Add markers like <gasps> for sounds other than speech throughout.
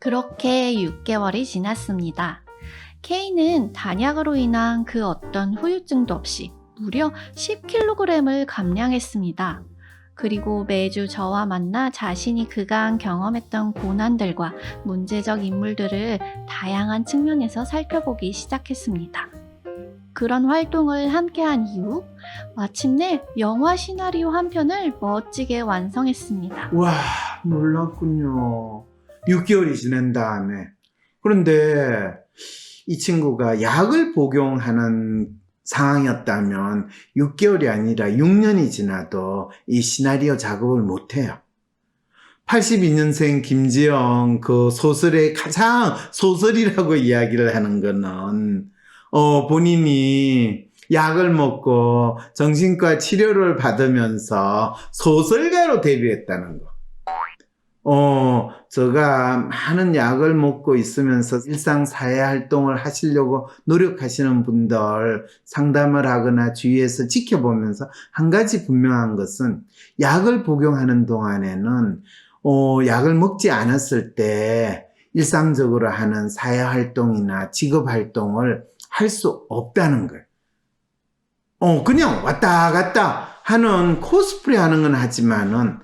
그렇게 6개월이 지났습니다. K는 단약으로 인한 그 어떤 후유증도 없이 무려 10kg을 감량했습니다. 그리고 매주 저와 만나 자신이 그간 경험했던 고난들과 문제적 인물들을 다양한 측면에서 살펴보기 시작했습니다. 그런 활동을 함께한 이후 마침내 영화 시나리오 한 편을 멋지게 완성했습니다. 와, 놀랐군요. 6개월이 지난 다음에. 그런데 이 친구가 약을 복용하는 상황이었다면 6개월이 아니라 6년이 지나도 이 시나리오 작업을 못해요. 82년생 김지영 그 소설의 가장 소설이라고 이야기를 하는 거는 어, 본인이 약을 먹고 정신과 치료를 받으면서 소설가로 데뷔했다는 거. 어, 제가 많은 약을 먹고 있으면서 일상 사회 활동을 하시려고 노력하시는 분들 상담을 하거나 주위에서 지켜보면서 한 가지 분명한 것은 약을 복용하는 동안에는 어, 약을 먹지 않았을 때 일상적으로 하는 사회 활동이나 직업 활동을 할 수 없다는 거예요. 어, 그냥 왔다 갔다 하는 코스프레 하는 건 하지만은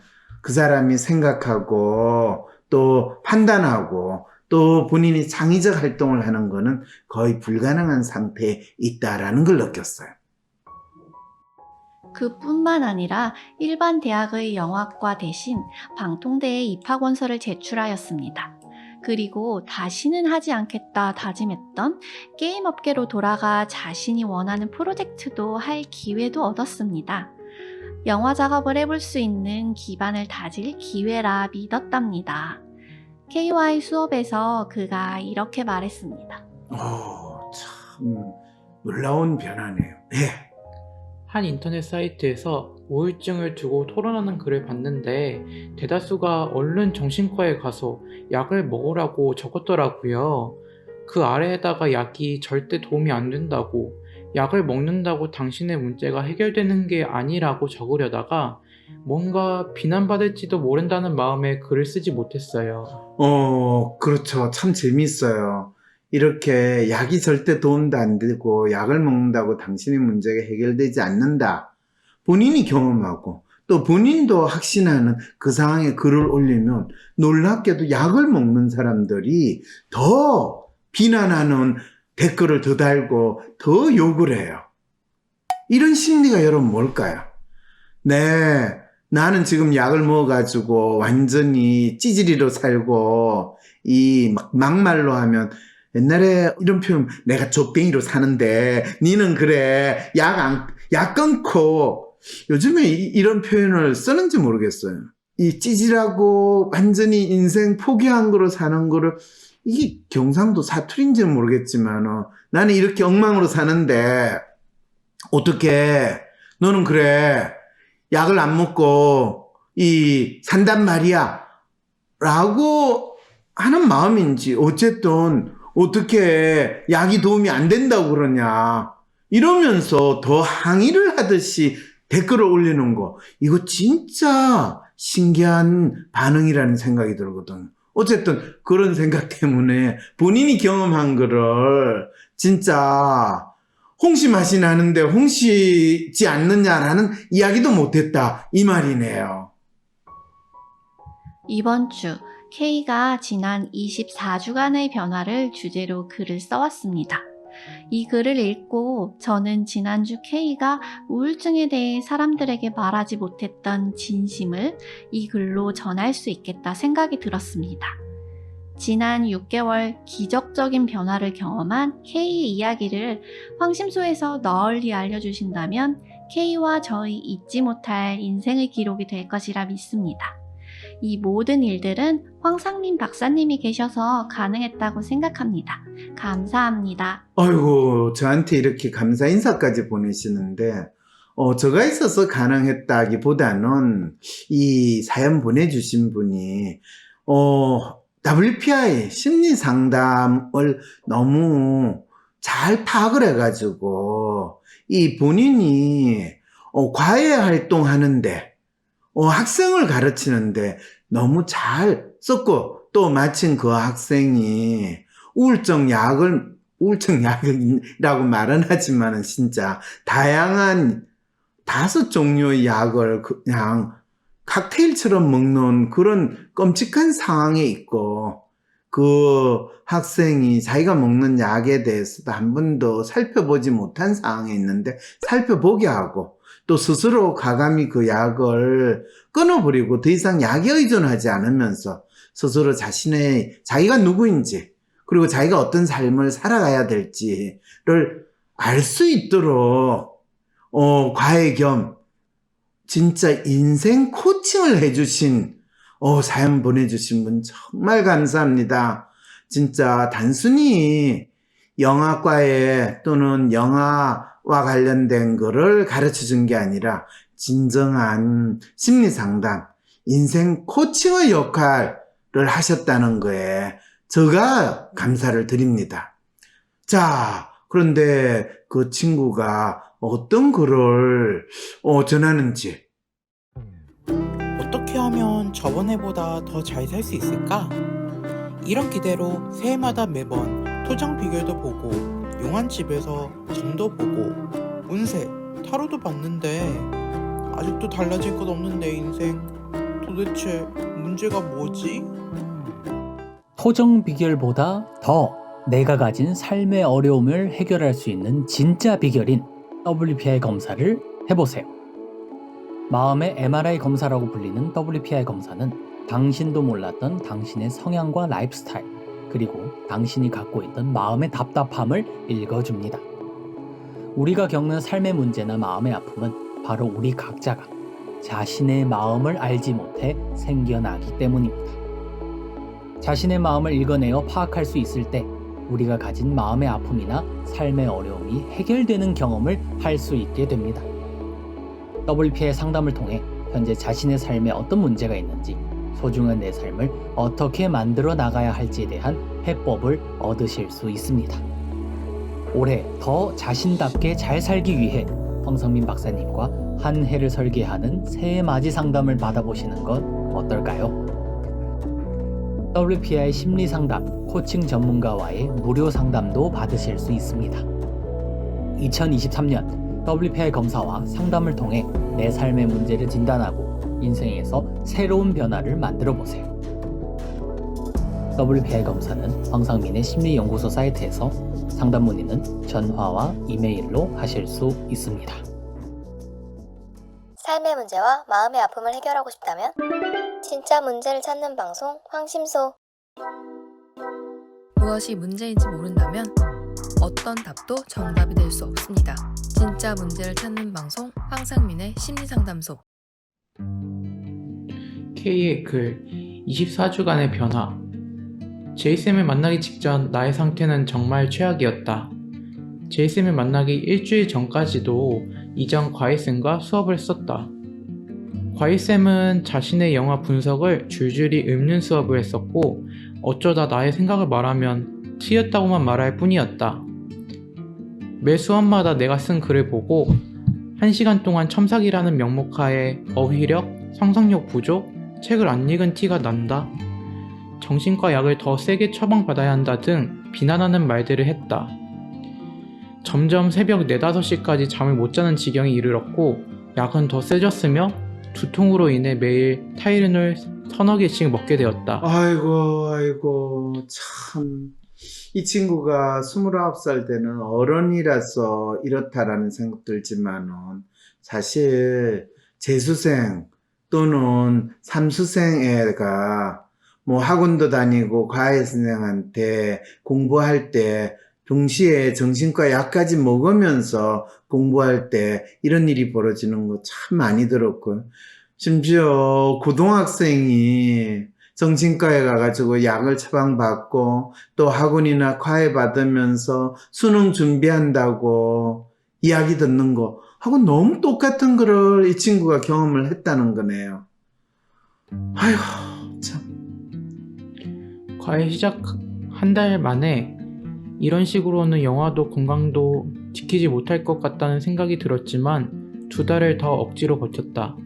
그 사람이 생각하고 또 판단하고 또 본인이 창의적 활동을 하는 거는 거의 불가능한 상태에 있다라는 걸 느꼈어요. 그뿐만 아니라 일반 대학의 영화과 대신 방통대에 입학 원서를 제출하였습니다. 그리고 다시는 하지 않겠다 다짐했던 게임 업계로 돌아가 자신이 원하는 프로젝트도 할 기회도 얻었습니다. 영화 작업을 해볼 수 있는 기반을 다질 기회라 믿었답니다. KY 수업에서 그가 이렇게 말했습니다. 오, 참 놀라운 변화네요. 예. 한 인터넷 사이트에서 우울증을 두고 토론하는 글을 봤는데 대다수가 얼른 정신과에 가서 약을 먹으라고 적었더라고요. 그 아래에다가 약이 절대 도움이 안 된다고 약을 먹는다고 당신의 문제가 해결되는 게 아니라고 적으려다가 뭔가 비난받을지도 모른다는 마음에 글을 쓰지 못했어요. 어, 그렇죠. 참 재미있어요. 이렇게 약이 절대 도움도 안 되고 약을 먹는다고 당신의 문제가 해결되지 않는다. 본인이 경험하고 또 본인도 확신하는 그 상황에 글을 올리면 놀랍게도 약을 먹는 사람들이 더 비난하는 댓글을 더 달고 더 욕을 해요. 이런 심리가 여러분 뭘까요? 네, 나는 지금 약을 먹어가지고 완전히 찌질이로 살고 이 막- 막말로 하면 옛날에 이런 표현 내가 족뱅이로 사는데 니는 그래 약 안, 약 끊고 요즘에 이, 런 표현을 쓰는지 모르겠어요. 이 찌질하고 완전히 인생 포기한 거로 사는 거를 이게 경상도 사투리인지는 모르겠지만 어, 나는 이렇게 엉망으로 사는데 어떻게 너는 그래? 약을 안 먹고 이 산단 말이야? 라고 하는 마음인지 어쨌든 어떻게 약이 도움이 안 된다고 그러냐? 이러면서 더 항의를 하듯이 댓글을 올리는 거. 이거 진짜 신기한 반응이라는 생각이 들거든 어쨌든 그런 생각 때문에 본인이 경험한 거를 진짜 홍시 맛이 나는데 홍시지 않느냐라는 이야기도 못했다 이 말이네요. 이번 주 K가 지난 24주간의 변화를 주제로 글을 써왔습니다. 이 글을 읽고 저는 지난주 K가 우울증에 대해 사람들에게 말하지 못했던 진심을 이 글로 전할 수 있겠다 생각이 들었습니다. 지난 6개월 기적적인 변화를 경험한 K의 이야기를 황심소에서 널리 알려주신다면 K와 저희 잊지 못할 인생의 기록이 될 것이라 믿습니다. 이 모든 일들은 황상민 박사님이 계셔서 가능했다고 생각합니다. 감사합니다. 아이고 저한테 이렇게 감사 인사까지 보내시는데 어 저가 있어서 가능했다기 보다는 이 사연 보내주신 분이 어 WPI 심리 상담을 너무 잘 파악을 해가지고 이 본인이 어, 과외 활동하는데 어, 학생을 가르치는데 너무 잘 썼고 또 마침 그 학생이 우울증 약을 우울증 약이라고 말은 하지만은 진짜 다양한 다섯 종류의 약을 그냥 칵테일처럼 먹는 그런 끔찍한 상황에 있고 그 학생이 자기가 먹는 약에 대해서도 한 번도 살펴보지 못한 상황에 있는데 살펴보게 하고 또 스스로 가감히 그 약을 끊어버리고 더 이상 약에 의존하지 않으면서 스스로 자신의 자기가 누구인지 그리고 자기가 어떤 삶을 살아가야 될지를 알 수 있도록 어, 과외 겸 진짜 인생 코칭을 해주신 어, 사연 보내주신 분 정말 감사합니다. 진짜 단순히 영화과에 또는 영화와 관련된 거를 가르쳐 준 게 아니라 진정한 심리 상담, 인생 코칭의 역할을 하셨다는 거에 제가 감사를 드립니다. 자, 그런데 그 친구가 어떤 글을 어, 전하는지 저번에보다 더 잘 살 수 있을까? 이런 기대로 새해마다 매번 토장 비결도 보고 용한 집에서 점도 보고 운세, 타로도 봤는데 아직도 달라질 것 없는 내 인생 도대체 문제가 뭐지? 토정 비결보다 더 내가 가진 삶의 어려움을 해결할 수 있는 진짜 비결인 WPI 검사를 해보세요. 마음의 MRI 검사라고 불리는 WPI 검사는 당신도 몰랐던 당신의 성향과 라이프 스타일, 그리고 당신이 갖고 있던 마음의 답답함을 읽어줍니다. 우리가 겪는 삶의 문제나 마음의 아픔은 바로 우리 각자가 자신의 마음을 알지 못해 생겨나기 때문입니다. 자신의 마음을 읽어내어 파악할 수 있을 때 우리가 가진 마음의 아픔이나 삶의 어려움이 해결되는 경험을 할 수 있게 됩니다. WP의 상담을 통해 현재 자신의 삶에 어떤 문제가 있는지, 소중한 내 삶을 어떻게 만들어 나가야 할지에 대한 해법을 얻으실 수 있습니다. 올해 더 자신답게 잘 살기 위해 황성민 박사님과 한 해를 설계하는 새해 맞이 상담을 받아보시는 건 어떨까요? WPI 심리 상담, 코칭 전문가와의 무료 상담도 받으실 수 있습니다. 2023년 WPI 검사와 상담을 통해 내 삶의 문제를 진단하고 인생에서 새로운 변화를 만들어 보세요. WPI 검사는 황상민의 심리연구소 사이트에서 상담 문의는 전화와 이메일로 하실 수 있습니다. 삶의 문제와 마음의 아픔을 해결하고 싶다면 진짜 문제를 찾는 방송 황심소 무엇이 문제인지 모른다면 어떤 답도 정답이 될 수 없습니다. 진 짜 문제를 찾는 방송 황상민의 심리상담소 K의 글 24주간의 변화 제이쌤을 만나기 직전 나의 상태는 정말 최악이었다. 제이쌤을 만나기 일주일 전까지도 이전 과외쌤과 수업을 했었다. 과외쌤은 자신의 영화 분석을 줄줄이 읊는 수업을 했었고 어쩌다 나의 생각을 말하면 틀렸다고만 말할 뿐이었다. 매 수업마다 내가 쓴 글을 보고 1시간 동안 첨삭이라는 명목하에 어휘력, 상상력 부족, 책을 안 읽은 티가 난다. 정신과 약을 더 세게 처방받아야 한다 등 비난하는 말들을 했다. 점점 새벽 4, 5시까지 잠을 못 자는 지경에 이르렀고 약은 더 세졌으며 두통으로 인해 매일 타이레놀 서너 개씩 먹게 되었다. 아이고, 아이고, 참. 이 친구가 29살 되는 어른이라서 이렇다라는 생각 들지만은 사실 재수생 또는 삼수생 애가 뭐 학원도 다니고 과외 선생한테 공부할 때 동시에 정신과 약까지 먹으면서 공부할 때 이런 일이 벌어지는 거 참 많이 들었고요. 심지어 고등학생이 정신과에 가가지고 약을 처방받고 또 학원이나 과외 받으면서 수능 준비한다고 이야기 듣는 거 하고 너무 똑같은 거를 이 친구가 경험을 했다는 거네요. 아이고 참. 과외 시작 한 달 만에 이런 식으로는 영화도 건강도 지키지 못할 것 같다는 생각이 들었지만 두 달을 더 억지로 버텼다.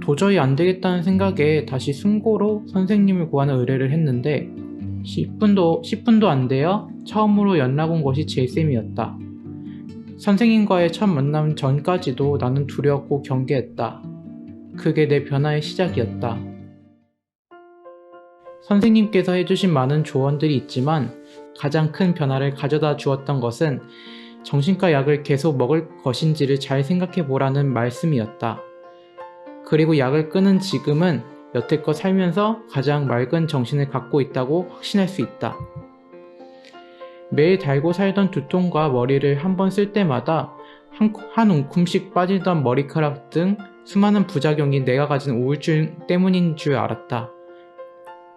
도저히 안 되겠다는 생각에 다시 순고로 선생님을 구하는 의뢰를 했는데 10분도 10분도 안 돼요. 처음으로 연락 온 것이 제이쌤이었다. 선생님과의 첫 만남 전까지도 나는 두려웠고 경계했다. 그게 내 변화의 시작이었다. 선생님께서 해주신 많은 조언들이 있지만 가장 큰 변화를 가져다 주었던 것은 정신과 약을 계속 먹을 것인지를 잘 생각해 보라는 말씀이었다. 그리고 약을 끊은 지금은 여태껏 살면서 가장 맑은 정신을 갖고 있다고 확신할 수 있다. 매일 달고 살던 두통과 머리를 한 번 쓸 때마다 한, 한 움큼씩 빠지던 머리카락 등 수많은 부작용이 내가 가진 우울증 때문인 줄 알았다.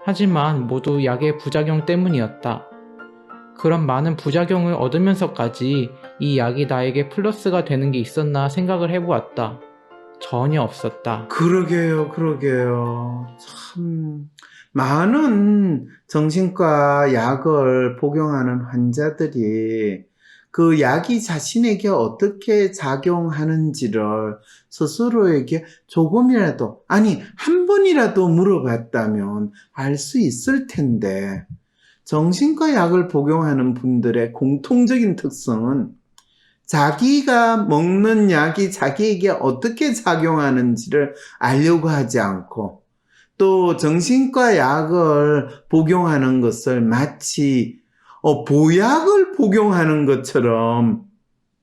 하지만 모두 약의 부작용 때문이었다. 그런 많은 부작용을 얻으면서까지 이 약이 나에게 플러스가 되는 게 있었나 생각을 해보았다. 전혀 없었다. 그러게요, 그러게요. 참, 많은 정신과 약을 복용하는 환자들이 그 약이 자신에게 어떻게 작용하는지를 스스로에게 조금이라도, 아니, 한 번이라도 물어봤다면 알 수 있을 텐데, 정신과 약을 복용하는 분들의 공통적인 특성은 자기가 먹는 약이 자기에게 어떻게 작용하는지를 알려고 하지 않고 또 정신과 약을 복용하는 것을 마치 어, 보약을 복용하는 것처럼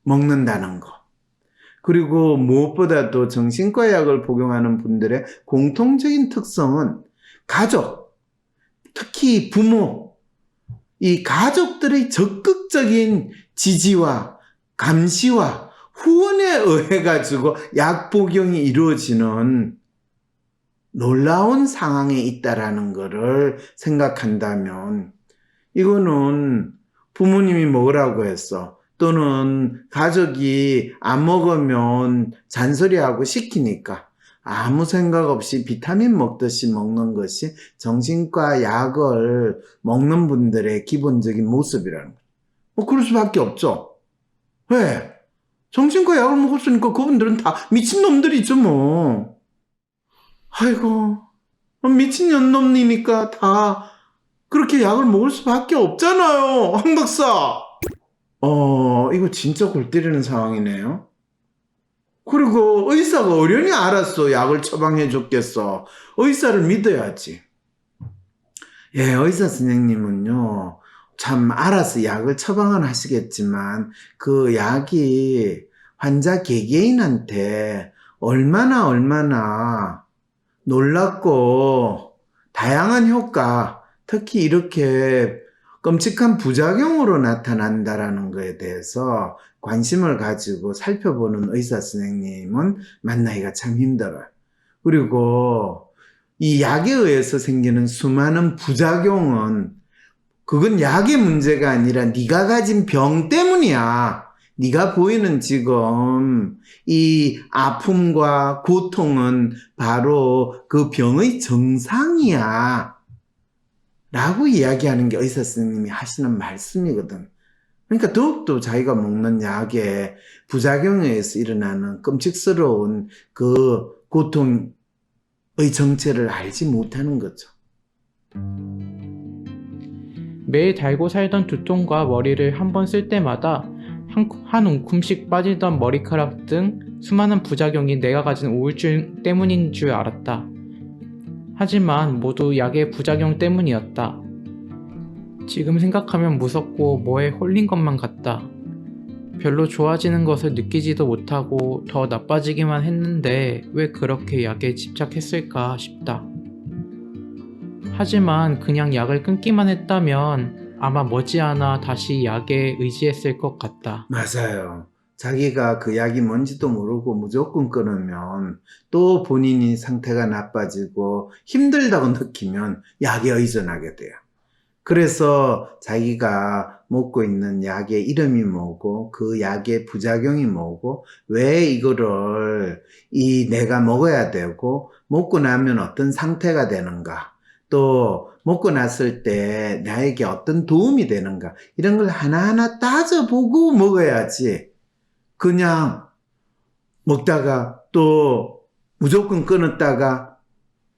먹는다는 거. 그리고 무엇보다도 정신과 약을 복용하는 분들의 공통적인 특성은 가족, 특히 부모, 이 가족들의 적극적인 지지와 감시와 후원에 의해 가지고 약 복용이 이루어지는 놀라운 상황에 있다라는 것을 생각한다면 이거는 부모님이 먹으라고 했어. 또는 가족이 안 먹으면 잔소리하고 시키니까 아무 생각 없이 비타민 먹듯이 먹는 것이 정신과 약을 먹는 분들의 기본적인 모습이라는 거예요. 뭐 그럴 수밖에 없죠. 왜? 정신과 약을 먹었으니까 그분들은 다 미친놈들이죠, 뭐. 아이고, 미친년놈이니까 다 그렇게 약을 먹을 수밖에 없잖아요, 황 박사! 어, 이거 진짜 골 때리는 상황이네요. 그리고 의사가 어련히 알았어, 약을 처방해 줬겠어. 의사를 믿어야지. 예, 의사 선생님은요, 참 알아서 약을 처방은 하시겠지만 그 약이 환자 개개인한테 얼마나 얼마나 놀랍고 다양한 효과, 특히 이렇게 끔찍한 부작용으로 나타난다라는 것에 대해서 관심을 가지고 살펴보는 의사 선생님은 만나기가 참 힘들어요. 그리고 이 약에 의해서 생기는 수많은 부작용은 그건 약의 문제가 아니라 네가 가진 병 때문이야. 네가 보이는 지금 이 아픔과 고통은 바로 그 병의 정상이야. 라고 이야기하는 게 의사 선생님이 하시는 말씀이거든. 그러니까 더욱더 자기가 먹는 약의 부작용에 의해서 일어나는 끔찍스러운 그 고통의 정체를 알지 못하는 거죠. 매일 달고 살던 두통과 머리를 한 번 쓸 때마다 한, 한 움큼씩 빠지던 머리카락 등 수많은 부작용이 내가 가진 우울증 때문인 줄 알았다. 하지만 모두 약의 부작용 때문이었다. 지금 생각하면 무섭고 뭐에 홀린 것만 같다. 별로 좋아지는 것을 느끼지도 못하고 더 나빠지기만 했는데 왜 그렇게 약에 집착했을까 싶다. 하지만 그냥 약을 끊기만 했다면 아마 머지않아 다시 약에 의지했을 것 같다. 맞아요. 자기가 그 약이 뭔지도 모르고 무조건 끊으면 또 본인이 상태가 나빠지고 힘들다고 느끼면 약에 의존하게 돼요. 그래서 자기가 먹고 있는 약의 이름이 뭐고 그 약의 부작용이 뭐고 왜 이거를 이 내가 먹어야 되고 먹고 나면 어떤 상태가 되는가 또 먹고 났을 때 나에게 어떤 도움이 되는가? 이런 걸 하나하나 따져보고 먹어야지. 그냥 먹다가 또 무조건 끊었다가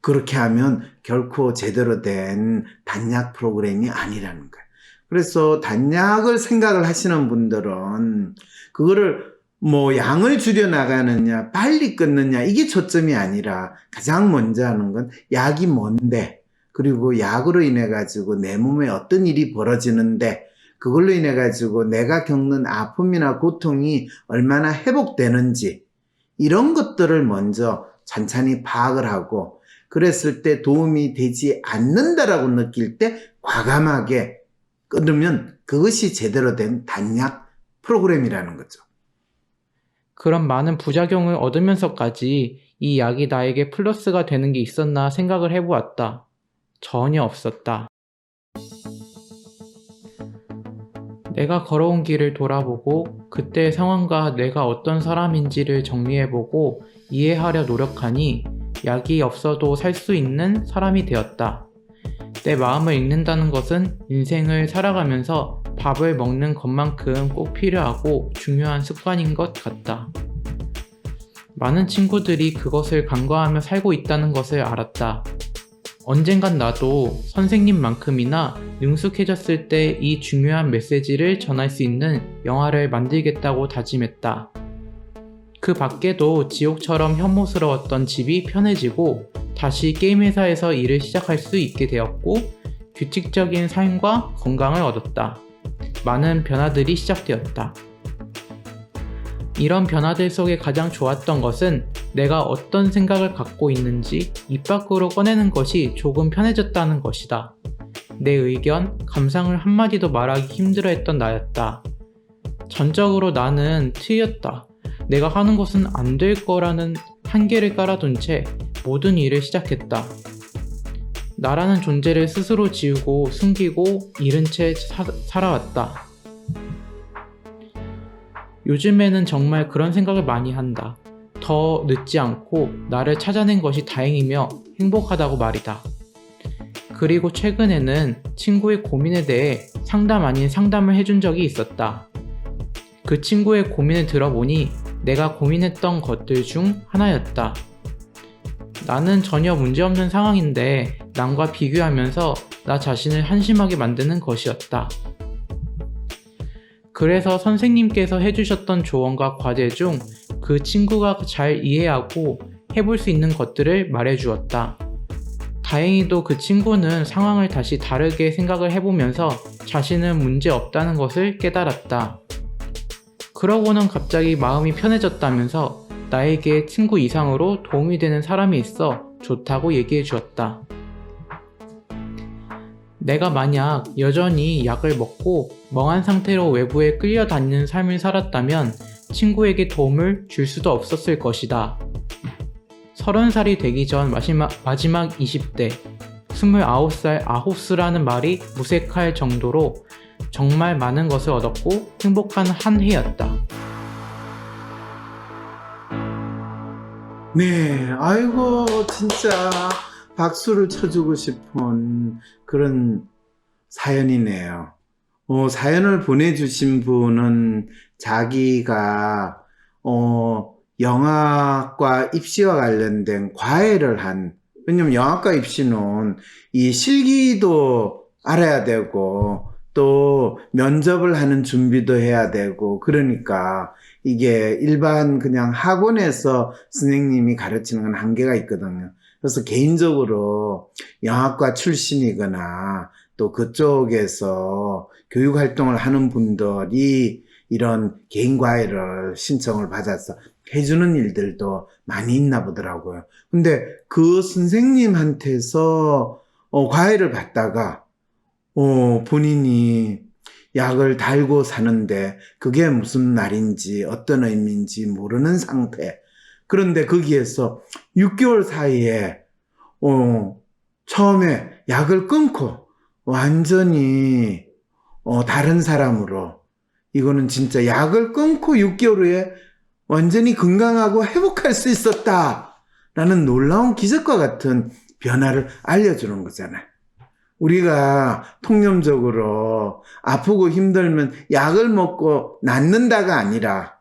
그렇게 하면 결코 제대로 된 단약 프로그램이 아니라는 거예요. 그래서 단약을 생각을 하시는 분들은 그거를 뭐 양을 줄여 나가느냐, 빨리 끊느냐, 이게 초점이 아니라 가장 먼저 하는 건 약이 뭔데, 그리고 약으로 인해 가지고 내 몸에 어떤 일이 벌어지는데, 그걸로 인해 가지고 내가 겪는 아픔이나 고통이 얼마나 회복되는지, 이런 것들을 먼저 찬찬히 파악을 하고, 그랬을 때 도움이 되지 않는다라고 느낄 때 과감하게 끊으면 그것이 제대로 된 단약 프로그램이라는 거죠. 그런 많은 부작용을 얻으면서까지 이 약이 나에게 플러스가 되는 게 있었나 생각을 해보았다. 전혀 없었다. 내가 걸어온 길을 돌아보고 그때의 상황과 내가 어떤 사람인지를 정리해보고 이해하려 노력하니 약이 없어도 살 수 있는 사람이 되었다. 내 마음을 읽는다는 것은 인생을 살아가면서 밥을 먹는 것만큼 꼭 필요하고 중요한 습관인 것 같다. 많은 친구들이 그것을 간과하며 살고 있다는 것을 알았다. 언젠간 나도 선생님만큼이나 능숙해졌을 때 이 중요한 메시지를 전할 수 있는 영화를 만들겠다고 다짐했다. 그 밖에도 지옥처럼 혐오스러웠던 집이 편해지고 다시 게임 회사에서 일을 시작할 수 있게 되었고 규칙적인 삶과 건강을 얻었다. 많은 변화들이 시작되었다. 이런 변화들 속에 가장 좋았던 것은 내가 어떤 생각을 갖고 있는지 입 밖으로 꺼내는 것이 조금 편해졌다는 것이다. 내 의견, 감상을 한마디도 말하기 힘들어 했던 나였다. 전적으로 나는 트였다. 내가 하는 것은 안 될 거라는 한계를 깔아둔 채 모든 일을 시작했다. 나라는 존재를 스스로 지우고 숨기고 잃은 채 사- 살아왔다. 요즘에는 정말 그런 생각을 많이 한다. 더 늦지 않고 나를 찾아낸 것이 다행이며 행복하다고 말이다. 그리고 최근에는 친구의 고민에 대해 상담 아닌 상담을 해준 적이 있었다. 그 친구의 고민을 들어보니 내가 고민했던 것들 중 하나였다. 나는 전혀 문제없는 상황인데 남과 비교하면서 나 자신을 한심하게 만드는 것이었다. 그래서 선생님께서 해주셨던 조언과 과제 중 그 친구가 잘 이해하고 해볼 수 있는 것들을 말해주었다. 다행히도 그 친구는 상황을 다시 다르게 생각을 해보면서 자신은 문제 없다는 것을 깨달았다. 그러고는 갑자기 마음이 편해졌다면서 나에게 친구 이상으로 도움이 되는 사람이 있어 좋다고 얘기해 주었다. 내가 만약 여전히 약을 먹고 멍한 상태로 외부에 끌려다니는 삶을 살았다면 친구에게 도움을 줄 수도 없었을 것이다. 30살이 되기 전 마지막, 마지막 20대, 29살 아홉스라는 말이 무색할 정도로 정말 많은 것을 얻었고 행복한 한 해였다. 네, 아이고, 진짜 박수를 쳐주고 싶은 그런 사연이네요. 어, 사연을 보내주신 분은 자기가, 어, 영화과 입시와 관련된 과외를 한, 왜냐면 영화과 입시는 이 실기도 알아야 되고, 또 면접을 하는 준비도 해야 되고, 그러니까 이게 일반 그냥 학원에서 선생님이 가르치는 건 한계가 있거든요. 그래서 개인적으로 영화과 출신이거나 또 그쪽에서 교육 활동을 하는 분들이 이런 개인 과외를 신청을 받아서 해주는 일들도 많이 있나 보더라고요. 근데 그 선생님한테서 어, 과외를 받다가 어, 본인이 약을 달고 사는데 그게 무슨 말인지 어떤 의미인지 모르는 상태. 그런데 거기에서 6개월 사이에 어, 처음에 약을 끊고 완전히 어, 다른 사람으로 이거는 진짜 약을 끊고 6개월 후에 완전히 건강하고 회복할 수 있었다라는 놀라운 기적과 같은 변화를 알려주는 거잖아요. 우리가 통념적으로 아프고 힘들면 약을 먹고 낫는다가 아니라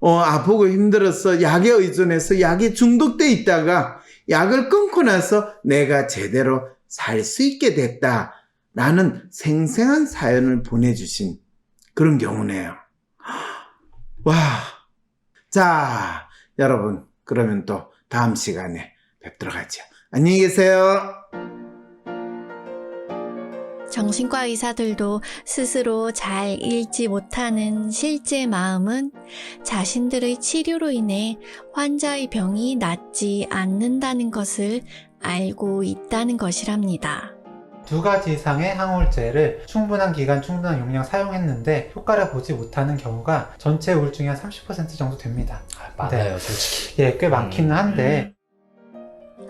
어, 아프고 힘들어서 약에 의존해서 약에 중독돼 있다가 약을 끊고 나서 내가 제대로 살 수 있게 됐다. 라는 생생한 사연을 보내주신 그런 경우네요. <gasps> 와. 자, 여러분, 그러면 또 다음 시간에 뵙도록 하죠. 안녕히 계세요. 정신과 의사들도 스스로 잘 읽지 못하는 실제 마음은 자신들의 치료로 인해 환자의 병이 낫지 않는다는 것을 알고 있다는 것이랍니다. 두 가지 이상의 항우울제를 충분한 기간, 충분한 용량 사용했는데 효과를 보지 못하는 경우가 전체 우울증의 한 30% 정도 됩니다. 많아요, 솔직히. 예, 꽤 많기는 한데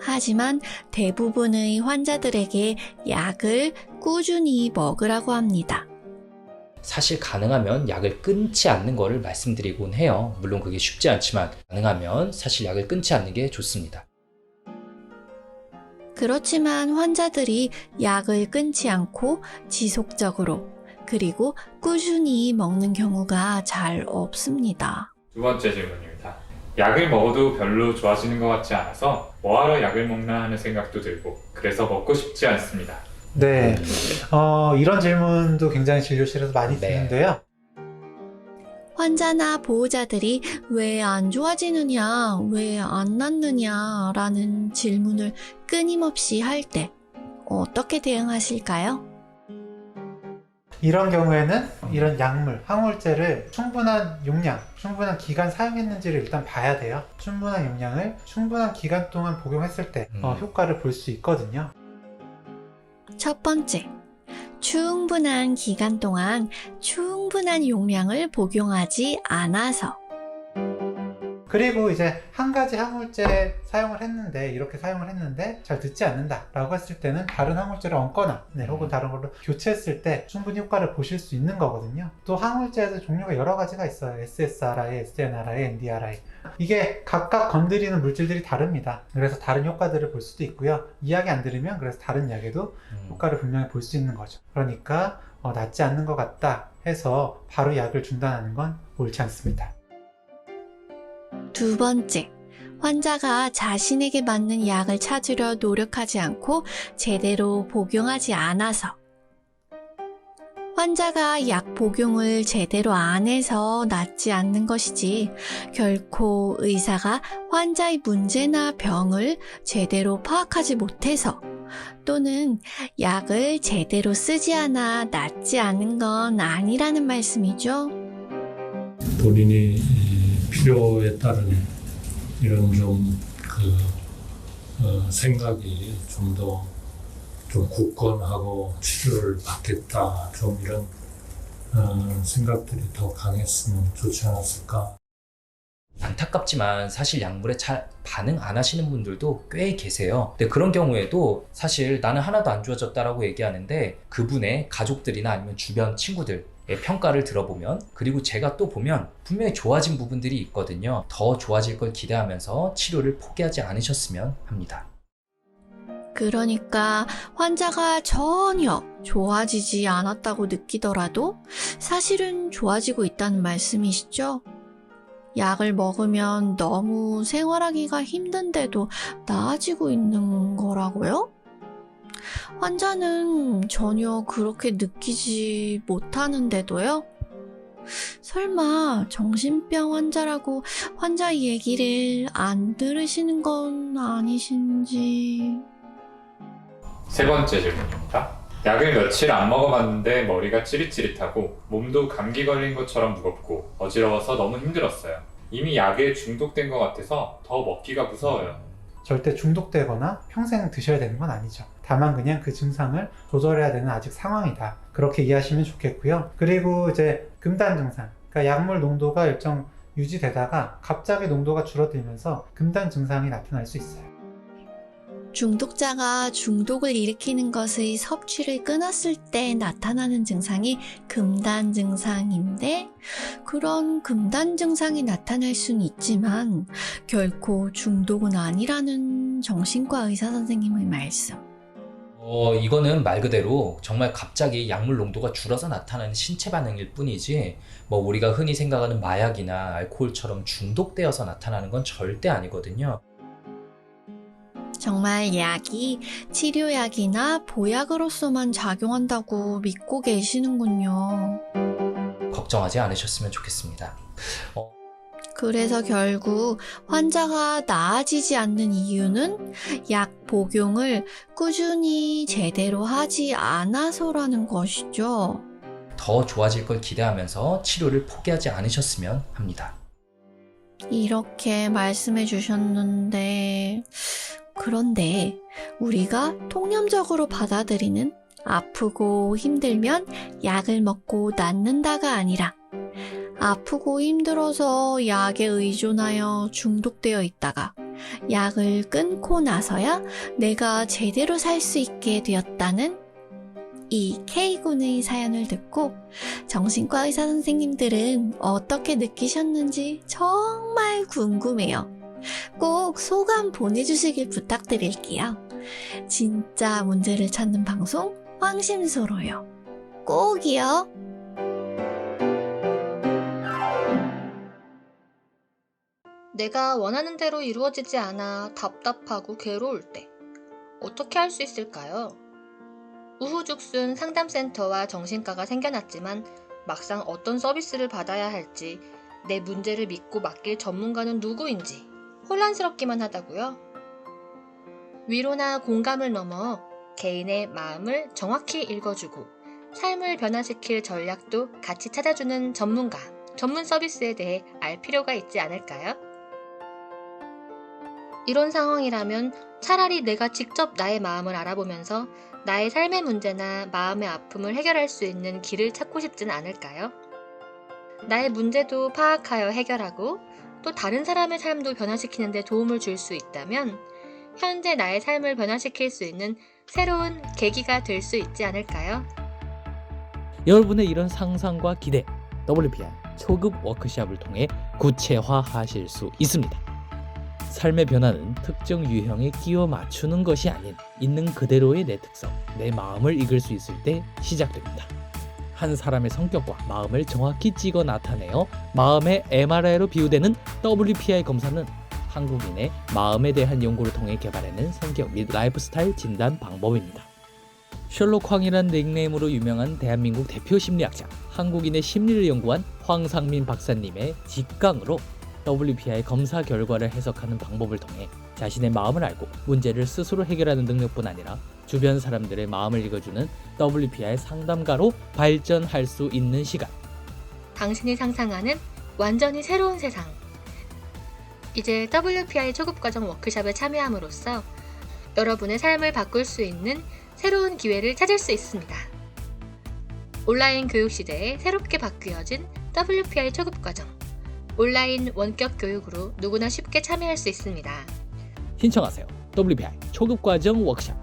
하지만 대부분의 환자들에게 약을 꾸준히 먹으라고 합니다. 사실 가능하면 약을 끊지 않는 거를 말씀드리곤 해요. 물론 그게 쉽지 않지만 가능하면 사실 약을 끊지 않는 게 좋습니다. 그렇지만 환자들이 약을 끊지 않고 지속적으로 그리고 꾸준히 먹는 경우가 잘 없습니다. 두 번째 질문입니다. 약을 먹어도 별로 좋아지는 것 같지 않아서 뭐하러 약을 먹나 하는 생각도 들고 그래서 먹고 싶지 않습니다. 네, 어, 이런 질문도 굉장히 진료실에서 많이 네. 드는데요. 환자나 보호자들이 왜 안 좋아지느냐, 왜 안 낫느냐 라는 질문을 끊임없이 할 때 어떻게 대응하실까요? 이런 경우에는 이런 약물, 항우울제를 충분한 용량, 충분한 기간 사용했는지를 일단 봐야 돼요. 충분한 용량을 충분한 기간 동안 복용했을 때 어, 음. 효과를 볼 수 있거든요. 첫 번째, 충분한 기간 동안 충분한 용량을 복용하지 않아서 그리고 이제 한 가지 항우울제 사용을 했는데 이렇게 사용을 했는데 잘 듣지 않는다 라고 했을 때는 다른 항우울제를 얹거나 네, 혹은 다른 걸로 교체했을 때 충분히 효과를 보실 수 있는 거거든요. 또 항우울제에도 종류가 여러 가지가 있어요. SSRI, SNRI, NDRI 이게 각각 건드리는 물질들이 다릅니다. 그래서 다른 효과들을 볼 수도 있고요. 이야기 안 들으면 그래서 다른 약에도 음. 효과를 분명히 볼 수 있는 거죠. 그러니까 어, 낫지 않는 것 같다 해서 바로 약을 중단하는 건 옳지 않습니다 두 번째, 환자가 자신에게 맞는 약을 찾으려 노력하지 않고 제대로 복용하지 않아서 환자가 약 복용을 제대로 안 해서 낫지 않는 것이지 결코 의사가 환자의 문제나 병을 제대로 파악하지 못해서 또는 약을 제대로 쓰지 않아 낫지 않은 건 아니라는 말씀이죠. 본인이 필요에 따른 이런 좀 그, 어, 생각이 좀더좀 굳건하고 치료를 받겠다. 좀 이런 어, 생각들이 더 강했으면 좋지 않았을까. 안타깝지만 사실 약물에 잘 반응 안 하시는 분들도 꽤 계세요. 근데 그런 경우에도 사실 나는 하나도 안 좋아졌다라고 얘기하는데 그분의 가족들이나 아니면 주변 친구들 의 평가를 들어보면 그리고 제가 또 보면 분명히 좋아진 부분들이 있거든요. 더 좋아질 걸 기대하면서 치료를 포기하지 않으셨으면 합니다. 그러니까 환자가 전혀 좋아지지 않았다고 느끼더라도 사실은 좋아지고 있다는 말씀이시죠? 약을 먹으면 너무 생활하기가 힘든데도 나아지고 있는 거라고요? 환자는 전혀 그렇게 느끼지 못하는데도요? 설마 정신병 환자라고 환자의 얘기를 안 들으시는 건 아니신지... 세 번째 질문입니다. 약을 며칠 안 먹어봤는데 머리가 찌릿찌릿하고 몸도 감기 걸린 것처럼 무겁고 어지러워서 너무 힘들었어요. 이미 약에 중독된 것 같아서 더 먹기가 무서워요. 절대 중독되거나 평생 드셔야 되는 건 아니죠. 다만 그냥 그 증상을 조절해야 되는 아직 상황이다. 그렇게 이해하시면 좋겠고요. 그리고 이제 금단 증상. 그러니까 약물 농도가 일정 유지되다가 갑자기 농도가 줄어들면서 금단 증상이 나타날 수 있어요. 중독자가 중독을 일으키는 것의 섭취를 끊었을 때 나타나는 증상이 금단 증상인데 그런 금단 증상이 나타날 수는 있지만 결코 중독은 아니라는 정신과 의사 선생님의 말씀. 어, 이거는 말 그대로 정말 갑자기 약물 농도가 줄어서 나타나는 신체 반응일 뿐이지, 뭐 우리가 흔히 생각하는 마약이나 알코올처럼 중독되어서 나타나는 건 절대 아니거든요. 정말 약이 치료약이나 보약으로서만 작용한다고 믿고 계시는군요. 걱정하지 않으셨으면 좋겠습니다. 어, 그래서 결국 환자가 나아지지 않는 이유는 약 복용을 꾸준히 제대로 하지 않아서라는 것이죠. 더 좋아질 걸 기대하면서 치료를 포기하지 않으셨으면 합니다. 이렇게 말씀해 주셨는데, 그런데 우리가 통념적으로 받아들이는 아프고 힘들면 약을 먹고 낫는다가 아니라 아프고 힘들어서 약에 의존하여 중독되어 있다가 약을 끊고 나서야 내가 제대로 살 수 있게 되었다는 이 K군의 사연을 듣고 정신과 의사 선생님들은 어떻게 느끼셨는지 정말 궁금해요. 꼭 소감 보내주시길 부탁드릴게요. 진짜 문제를 찾는 방송 황심소로요. 꼭이요. 내가 원하는 대로 이루어지지 않아 답답하고 괴로울 때 어떻게 할 수 있을까요? 우후죽순 상담센터와 정신과가 생겨났지만 막상 어떤 서비스를 받아야 할지 내 문제를 믿고 맡길 전문가는 누구인지 혼란스럽기만 하다고요. 위로나 공감을 넘어 개인의 마음을 정확히 읽어주고 삶을 변화시킬 전략도 같이 찾아주는 전문가, 전문 서비스에 대해 알 필요가 있지 않을까요? 이런 상황이라면 차라리 내가 직접 나의 마음을 알아보면서 나의 삶의 문제나 마음의 아픔을 해결할 수 있는 길을 찾고 싶진 않을까요? 나의 문제도 파악하여 해결하고 또 다른 사람의 삶도 변화시키는 데 도움을 줄 수 있다면 현재 나의 삶을 변화시킬 수 있는 새로운 계기가 될 수 있지 않을까요? 여러분의 이런 상상과 기대 WPI 초급 워크샵을 통해 구체화하실 수 있습니다. 삶의 변화는 특정 유형에 끼워 맞추는 것이 아닌 있는 그대로의 내 특성, 내 마음을 읽을 수 있을 때 시작됩니다. 한 사람의 성격과 마음을 정확히 찍어 나타내어 마음의 MRI로 비유되는 WPI 검사는 한국인의 마음에 대한 연구를 통해 개발해낸 성격 및 라이프스타일 진단 방법입니다. 셜록 황이란 닉네임으로 유명한 대한민국 대표 심리학자, 한국인의 심리를 연구한 황상민 박사님의 직강으로 WPI 검사 결과를 해석하는 방법을 통해 자신의 마음을 알고 문제를 스스로 해결하는 능력뿐 아니라 주변 사람들의 마음을 읽어주는 WPI 상담가로 발전할 수 있는 시간. 당신이 상상하는 완전히 새로운 세상. 이제 WPI 초급과정 워크샵에 참여함으로써 여러분의 삶을 바꿀 수 있는 새로운 기회를 찾을 수 있습니다. 온라인 교육 시대에 새롭게 바뀌어진 WPI 초급과정. 온라인 원격 교육으로 누구나 쉽게 참여할 수 있습니다. 신청하세요. WPI 초급과정 워크샵.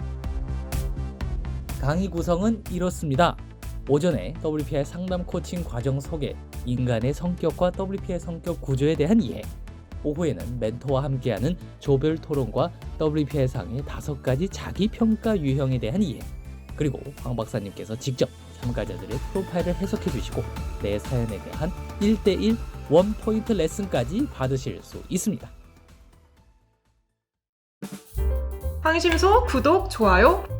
강의 구성은 이렇습니다. 오전에 WPI 상담 코칭 과정 소개, 인간의 성격과 WPI 성격 구조에 대한 이해. 오후에는 멘토와 함께하는 조별 토론과 WPI 상의 다섯 가지 자기 평가 유형에 대한 이해. 그리고 황 박사님께서 직접 참가자들의 프로파일을 해석해 주시고 내 사연에 대한 1대1 원 포인트 레슨까지 받으실 수 있습니다. 황심소 구독, 좋아요